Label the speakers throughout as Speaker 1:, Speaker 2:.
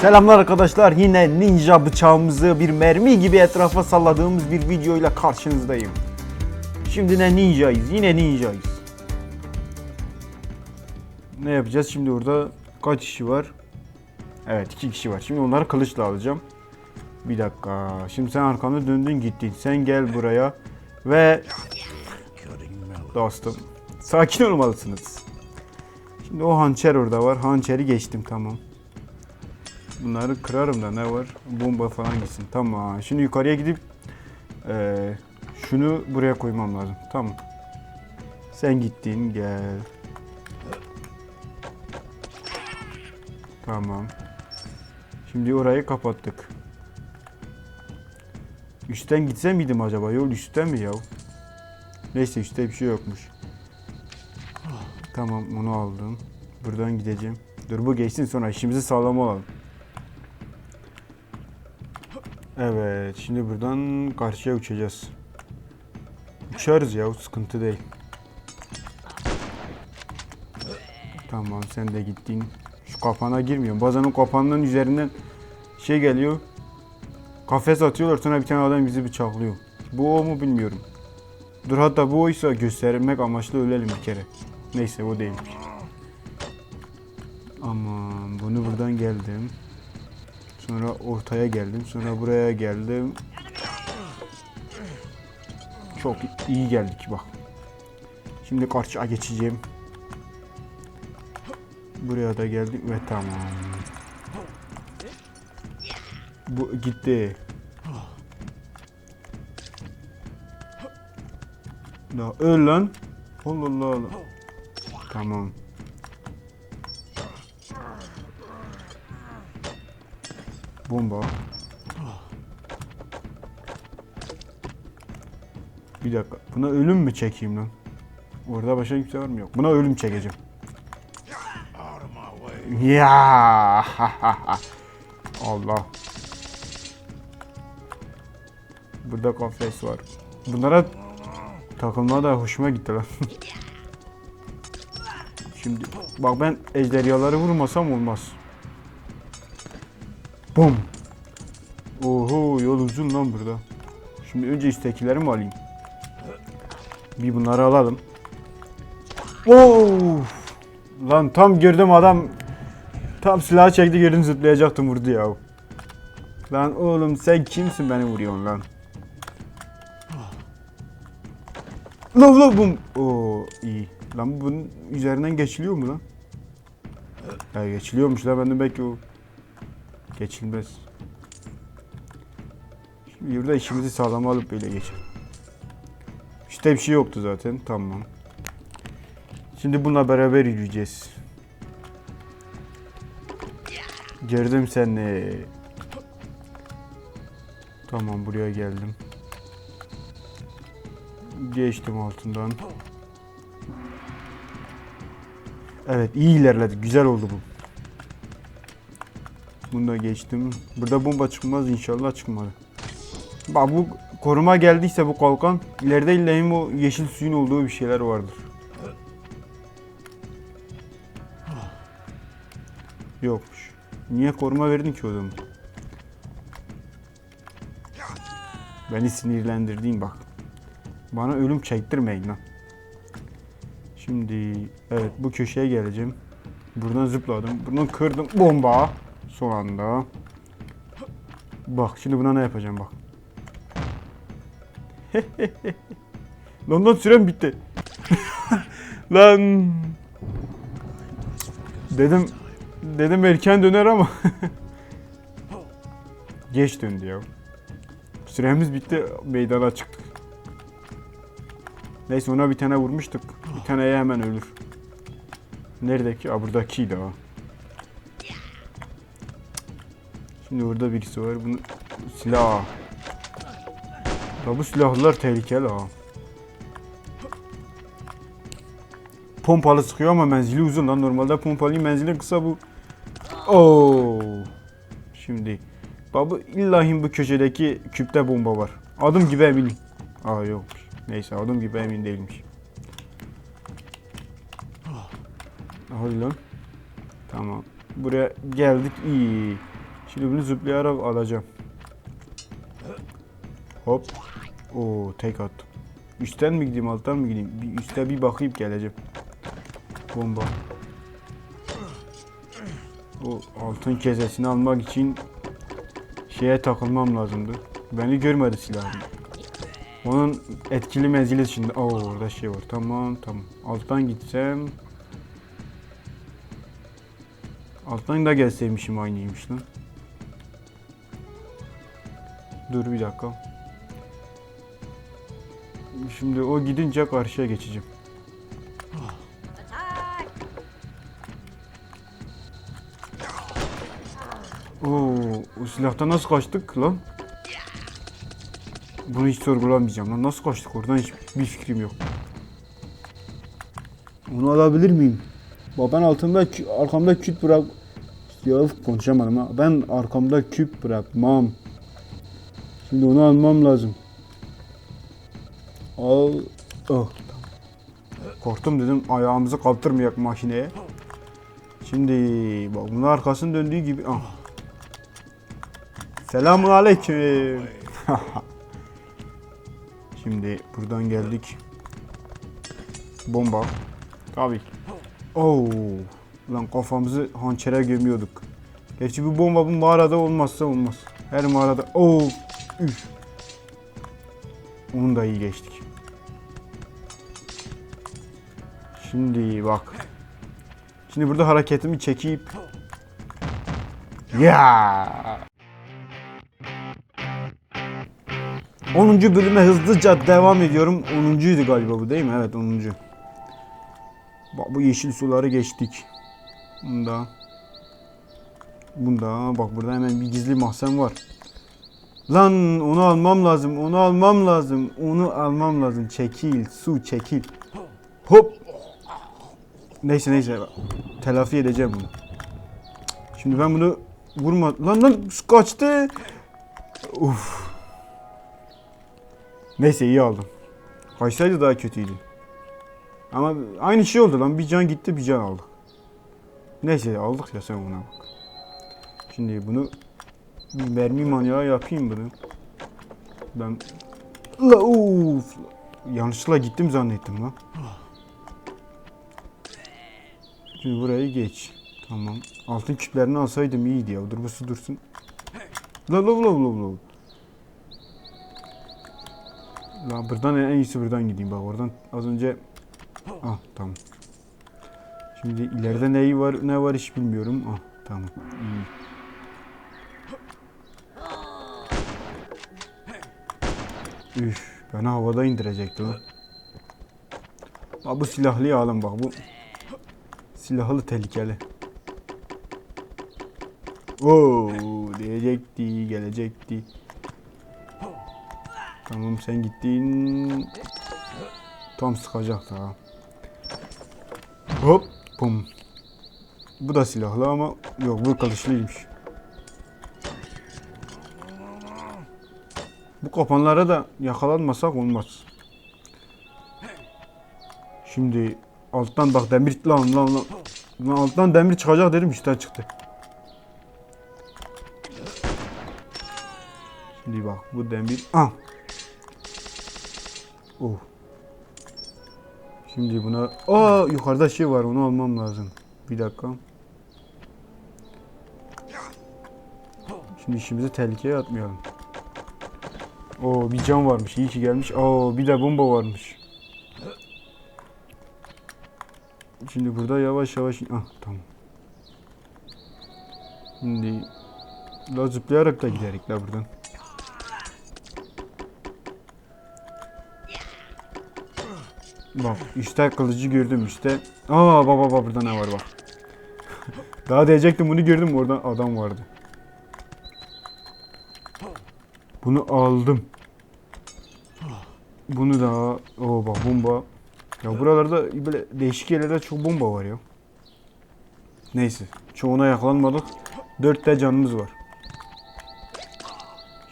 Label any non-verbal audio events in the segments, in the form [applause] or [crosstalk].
Speaker 1: Selamlar arkadaşlar. Yine ninja bıçağımızı bir mermi gibi etrafa salladığımız bir videoyla karşınızdayım. Şimdi ne ninjayız? Yine ninjayız. Ne yapacağız? Şimdi orada kaç kişi var? Evet iki kişi var. Şimdi onları kılıçla alacağım. Bir dakika. Şimdi sen arkanı döndün gittin. Sen gel buraya ve dostum sakin olmalısınız. Şimdi o hançer orada var. Hançeri geçtim tamam. Bunları kırarım da ne var? Bomba falan gitsin. Tamam. Şimdi yukarıya gidip eee, şunu buraya koymam lazım. Tamam. Sen gittin gel. Tamam. Şimdi orayı kapattık. Üstten gitsem miydim acaba? Yol üstten mi ya? Neyse üstte bir şey yokmuş. Tamam onu aldım. Buradan gideceğim. Dur bu geçsin sonra işimizi sağlam alalım. Evet şimdi buradan karşıya uçacağız. Uçarız ya sıkıntı değil. Tamam sen de gittin. Şu kapana girmiyorum. Bazen o kapanın üzerinden şey geliyor. Kafes atıyorlar sonra bir tane adam bizi bıçaklıyor. Bu o mu bilmiyorum. Dur hatta bu oysa göstermek amaçlı ölelim bir kere. Neyse o değilmiş. Aman bunu buradan geldim. Sonra ortaya geldim. Sonra buraya geldim. Çok iyi geldik bak. Şimdi karşıya geçeceğim. Buraya da geldik ve tamam. Bu gitti. Da öl lan. Allah Allah. Tamam. Bomba. Bir dakika. Buna ölüm mü çekeyim lan? Orada başka kimse var mı? Yok. Buna ölüm çekeceğim. Ya. [laughs] Allah. Burada kafes var. Bunlara takılma da hoşuma gitti lan. [laughs] Şimdi bak ben ejderhaları vurmasam olmaz. Bum. Oho yol uzun lan burada. Şimdi önce üsttekileri mi alayım? Bir bunları alalım. Of. Lan tam gördüm adam tam silahı çekti gördüm zıplayacaktım vurdu ya. Lan oğlum sen kimsin beni vuruyorsun lan? Lan lan bum. Oo iyi. Lan bunun üzerinden geçiliyor mu lan? Ya geçiliyormuş lan ben de belki o geçilmez. Şimdi burada işimizi sağlam alıp böyle geçelim. İşte bir şey yoktu zaten tamam. Şimdi bununla beraber yürüyeceğiz. Gördüm seni. Tamam buraya geldim. Geçtim altından. Evet iyi ilerledik. Güzel oldu bu. Bunu da geçtim. Burada bomba çıkmaz inşallah çıkmadı. Bak bu koruma geldiyse bu kalkan ileride illa o yeşil suyun olduğu bir şeyler vardır. Yokmuş. Niye koruma verdin ki zaman? Beni sinirlendirdiğin bak. Bana ölüm çektirmeyin lan. Şimdi evet bu köşeye geleceğim. Buradan zıpladım. Buradan kırdım. Bomba. Son anda. Bak şimdi buna ne yapacağım bak. [laughs] lan lan sürem bitti. [laughs] lan. Dedim dedim erken döner ama. [laughs] Geç döndü ya. Süremiz bitti. Meydana çıktık. Neyse ona bir tane vurmuştuk. Bir taneye hemen ölür. Neredeki? Aa buradakiydi ha. Şimdi burada birisi var. Bunu silah. Ya bu silahlar tehlikeli ha. Pompalı sıkıyor ama menzili uzun lan. Normalde pompalı menzili kısa bu. Oo. Şimdi. Baba illahi bu köşedeki küpte bomba var. Adım gibi eminim. Aa yokmuş. Neyse adım gibi emin değilmiş. Hadi lan. Tamam. Buraya geldik iyi. Şimdi bunu zıplayarak alacağım. Hop. Oo tek attım. Üstten mi gideyim alttan mı gideyim? Bir üste bir bakayım geleceğim. Bomba. O altın kesesini almak için şeye takılmam lazımdı. Beni görmedi silahım. Onun etkili menzili şimdi. Oo orada şey var. Tamam tamam. Alttan gitsem. Alttan da gelseymişim aynıymış lan. Dur bir dakika. Şimdi o gidince karşıya geçeceğim. Oo, o silahtan nasıl kaçtık lan? Bunu hiç sorgulamayacağım lan. Nasıl kaçtık oradan hiç bir fikrim yok. Onu alabilir miyim? Bak ben altımda arkamda küp bırak. Ya konuşamadım ha. Ben arkamda küp bırakmam. Şimdi onu almam lazım. Al. Oh. Korktum dedim ayağımızı kaptırmayak makineye. Şimdi bak bunun arkasının döndüğü gibi. Ah. Selamun aleyküm. [laughs] Şimdi buradan geldik. Bomba. Tabii. Oo. Lan kafamızı hançere gömüyorduk. Gerçi bu bomba bu mağarada olmazsa olmaz. Her mağarada. Oo. Üf. Onu da iyi geçtik. Şimdi bak. Şimdi burada hareketimi çekip ya 10. bölüme hızlıca devam ediyorum. 10.'ydu galiba bu değil mi? Evet 10. Bak bu yeşil suları geçtik. Bunda. Bunda. Bak burada hemen bir gizli mahzen var. Lan onu almam lazım. Onu almam lazım. Onu almam lazım. Çekil. Su çekil. Hop. Neyse neyse. Telafi edeceğim bunu. Şimdi ben bunu vurma. Lan lan kaçtı. Uf. Neyse iyi aldım. Kaçsaydı daha kötüydü. Ama aynı şey oldu lan. Bir can gitti bir can aldık. Neyse aldık ya sen ona bak. Şimdi bunu mermi manyağı yapayım bunu. Ben La uf. Yanlışlıkla gittim zannettim lan. Şimdi burayı geç. Tamam. Altın küplerini alsaydım iyiydi ya. Dur bu su dursun. La la la la la. La buradan en iyisi buradan gideyim bak oradan az önce ah tamam. Şimdi ileride neyi var ne var hiç bilmiyorum. Ah tamam. iyi. Üf, beni havada indirecekti o. Bak bu silahlıyı alın bak bu. Silahlı tehlikeli. Oo diyecekti, gelecekti. Tamam sen gittin. Tam sıkacak daha. Hop, bum. Bu da silahlı ama yok bu kılıçlıymış. Bu kapanlara da yakalanmasak olmaz. Şimdi alttan bak demir lan lan lan. Lan alttan demir çıkacak dedim işte çıktı. Şimdi bak bu demir. Ah. Oh. Şimdi buna aa yukarıda şey var onu almam lazım. Bir dakika. Şimdi işimizi tehlikeye atmayalım. Oo bir can varmış. iyi ki gelmiş. Oo bir de bomba varmış. Şimdi burada yavaş yavaş ah tamam. Şimdi la zıplayarak da giderik la buradan. Bak işte kılıcı gördüm işte. Aa baba baba burada ne var bak. [laughs] Daha diyecektim bunu gördüm orada adam vardı. Bunu aldım. Bunu da o bak bomba. Ya buralarda böyle değişik yerlerde çok bomba var ya. Neyse çoğuna yakalanmadık. Dörtte canımız var.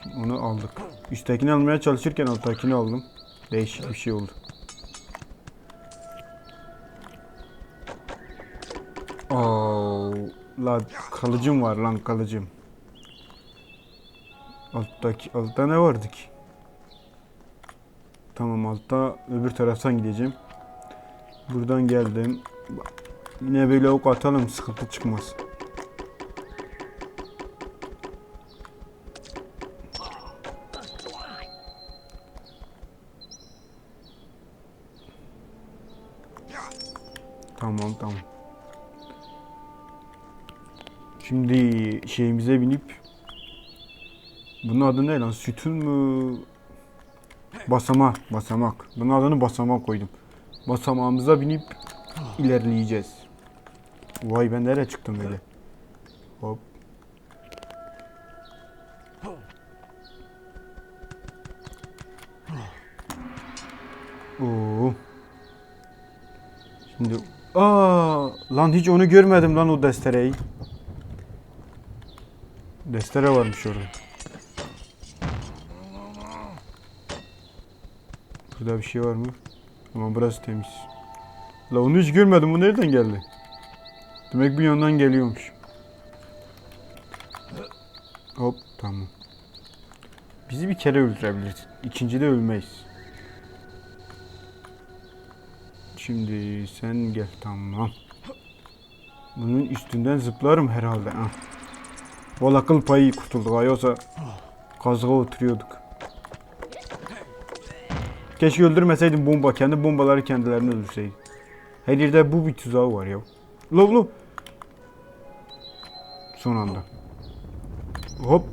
Speaker 1: Şimdi onu aldık. Üsttekini almaya çalışırken alttakini aldım. Değişik bir şey oldu. Aa, la kalıcım var lan kalıcım. Alttaki, altta ne vardı ki? Tamam altta öbür taraftan gideceğim. Buradan geldim. Yine böyle ok atalım sıkıntı çıkmaz. Tamam tamam. Şimdi şeyimize binip bunun adı ne lan? Sütun mu? Basamak, basamak. Bunun adını basamak koydum. Basamağımıza binip ilerleyeceğiz. Vay ben nereye çıktım böyle? Hop. Oo. Şimdi aa lan hiç onu görmedim lan o destereyi. Destere varmış orada. Burada bir şey var mı? Ama burası temiz. La onu hiç görmedim. Bu nereden geldi? Demek bir yandan geliyormuş. Hop tamam. Bizi bir kere öldürebilir. İkincide ölmeyiz. Şimdi sen gel tamam. Bunun üstünden zıplarım herhalde. Ha. Bol akıl payı kurtulduk. Yoksa kazığa oturuyorduk. Keşke öldürmeseydim bomba. Kendi bombaları kendilerini öldürseydi. Her yerde bu bir tuzağı var ya. Lo lo. Son anda. Hop.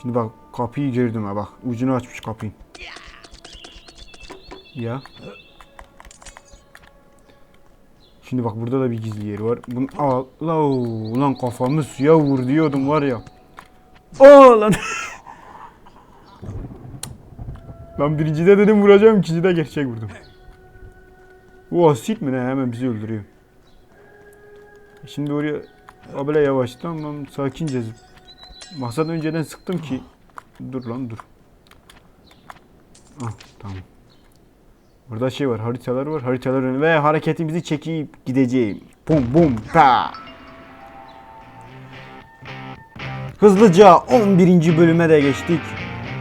Speaker 1: Şimdi bak kapıyı girdim ha bak. Ucunu açmış kapıyı. Ya. Şimdi bak burada da bir gizli yeri var. Bunu al. La ulan kafamı suya vur diyordum var ya. Aa lan. lan birincide dedim vuracağım ikincide gerçek vurdum. Bu asit mi ne hemen bizi öldürüyor. Şimdi oraya abla yavaştan lan sakince Maksat önceden sıktım ki. Dur lan dur. Ah tamam. Burada şey var haritalar var haritalar ve hareketimizi çekip gideceğim. Bum bum pa. Hızlıca 11. bölüme de geçtik.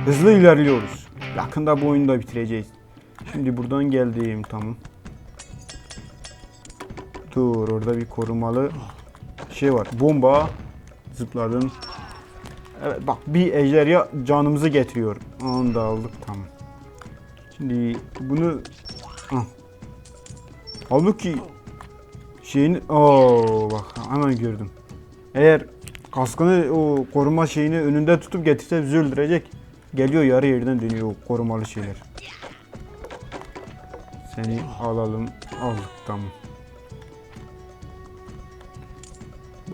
Speaker 1: Hızlı ilerliyoruz. Yakında bu oyunu da bitireceğiz. Şimdi buradan geldim tamam. Dur orada bir korumalı şey var. Bomba. Zıpladım. Evet bak bir ejderha canımızı getiriyor. Onu da aldık tamam. Şimdi bunu ah. Halbuki şeyin Oo bak hemen gördüm. Eğer kaskını o koruma şeyini önünde tutup getirse bizi öldürecek. Geliyor yarı yerden dönüyor o korumalı şeyler. Seni alalım. Aldık tamam.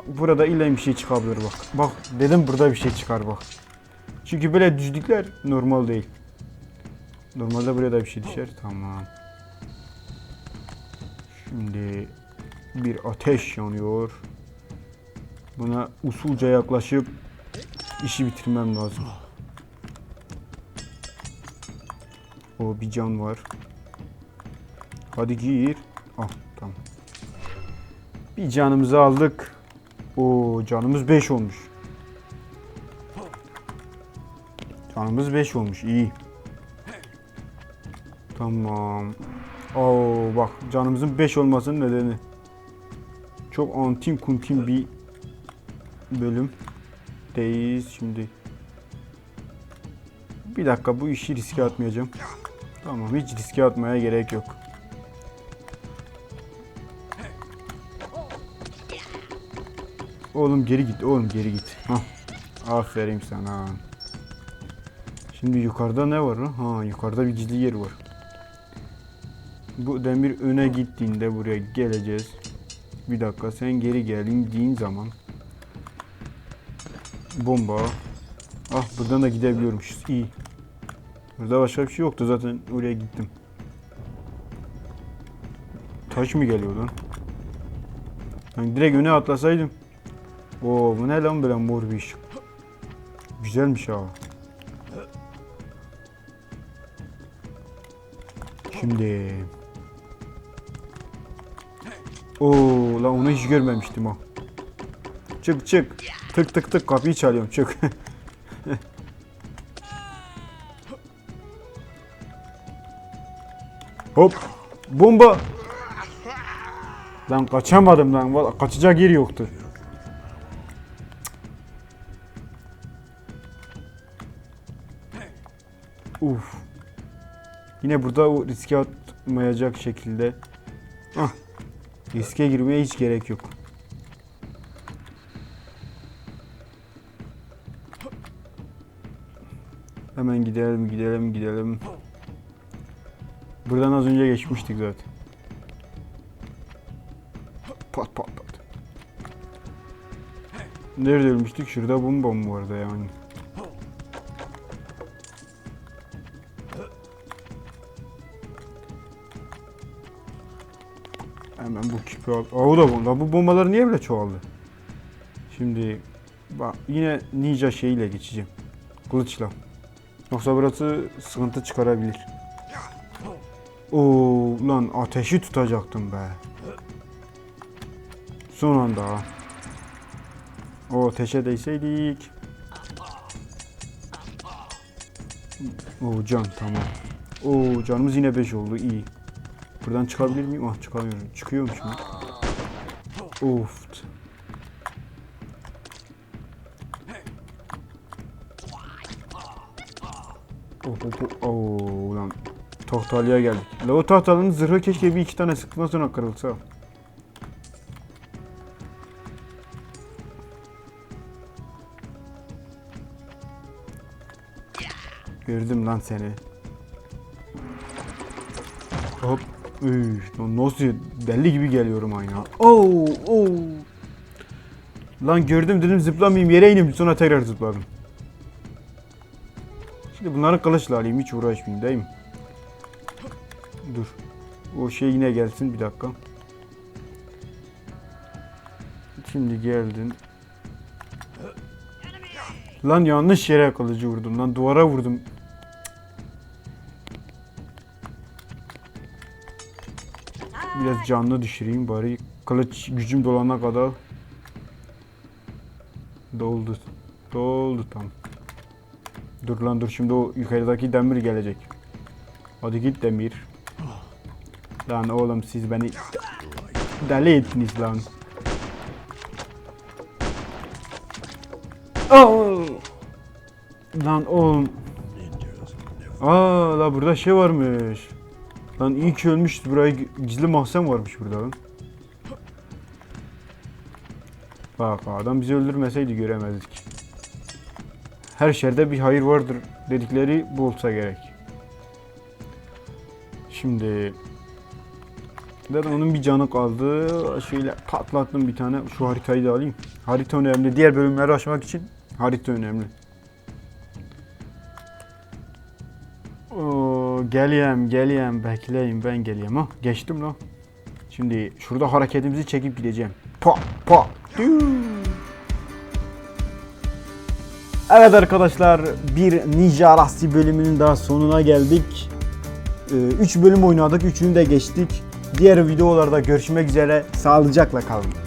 Speaker 1: Burada illa bir şey çıkabilir bak. Bak dedim burada bir şey çıkar bak. Çünkü böyle düzlükler normal değil. Normalde buraya da bir şey düşer. Tamam. Şimdi bir ateş yanıyor. Buna usulca yaklaşıp işi bitirmem lazım. O bir can var. Hadi gir. Ah tamam. Bir canımızı aldık. O canımız 5 olmuş. Canımız 5 olmuş. iyi. Tamam. Oo bak canımızın 5 olmasının nedeni. Çok antin kuntin bir bölüm. Deyiz şimdi. Bir dakika bu işi riske atmayacağım. Tamam hiç riske atmaya gerek yok. Oğlum geri git oğlum geri git. Hah. Aferin sana. Şimdi yukarıda ne var? Ha yukarıda bir gizli yer var. Bu demir öne gittiğinde buraya geleceğiz. Bir dakika sen geri gel indiğin zaman bomba. Ah buradan da gidebiliyormuşuz. İyi. Burada başka bir şey yoktu zaten oraya gittim. Taş mı geliyor lan? Ben direkt öne atlasaydım. Oo bu ne lan böyle mor bir ışık. Güzelmiş ha. Şimdi Oo lan onu hiç görmemiştim ha. Çık çık. Tık tık tık kapıyı çalıyorum çık. [laughs] Hop. Bomba. Lan kaçamadım lan. Kaçacak yer yoktu. Uf. Yine burada o riske atmayacak şekilde. Ah. Riske girmeye hiç gerek yok. Hemen gidelim, gidelim, gidelim. Buradan az önce geçmiştik zaten. Pat pat pat. Nerede ölmüştük? Şurada bomba mı vardı yani? Hemen bu küpü al. O da bomba. Bu bombalar niye böyle çoğaldı? Şimdi bak yine ninja şeyiyle geçeceğim. Kılıçla. Yoksa burası sıkıntı çıkarabilir. Oo lan ateşi tutacaktım be. Son anda. O ateşe değseydik. Oo can tamam. Oo canımız yine 5 oldu iyi. Buradan çıkabilir miyim? Ah çıkamıyorum. Çıkıyorum şimdi. Of. Oh, oh, oh. Oo, lan tahtalıya geldik. La o tahtalının zırhı keşke bir iki tane sıktıktan sonra kırılsa. Gördüm lan seni. Hop. Üf, nasıl deli gibi geliyorum ayna. Oo, oo. Lan gördüm dedim zıplamayayım yere ineyim sonra tekrar zıpladım. Şimdi bunları kılıçla alayım hiç uğraşmayayım değil mi? Dur. O şey yine gelsin bir dakika. Şimdi geldin. Lan yanlış yere kılıcı vurdum lan duvara vurdum. Biraz canlı düşüreyim bari kılıç gücüm dolana kadar. Doldu. Doldu tam. Dur lan dur şimdi o yukarıdaki demir gelecek. Hadi git demir. Lan oğlum siz beni deli ettiniz lan. Lan oğlum. Aa la burada şey varmış. Lan iyi ki ölmüş. Buraya gizli mahzen varmış burada lan. Bak adam bizi öldürmeseydi göremezdik. Her şerde bir hayır vardır dedikleri bu olsa gerek. Şimdi Zaten onun bir canı kaldı. Şöyle patlattım bir tane. Şu haritayı da alayım. Harita önemli. Diğer bölümleri açmak için harita önemli. Oo, geleyim, geleyim. Bekleyin ben geleyim ha. Geçtim lan. Şimdi şurada hareketimizi çekip gideceğim. Pa pa. Duu. Evet arkadaşlar bir Ninja Rasti bölümünün daha sonuna geldik. 3 bölüm oynadık. Üçünü de geçtik. Diğer videolarda görüşmek üzere. Sağlıcakla kalın.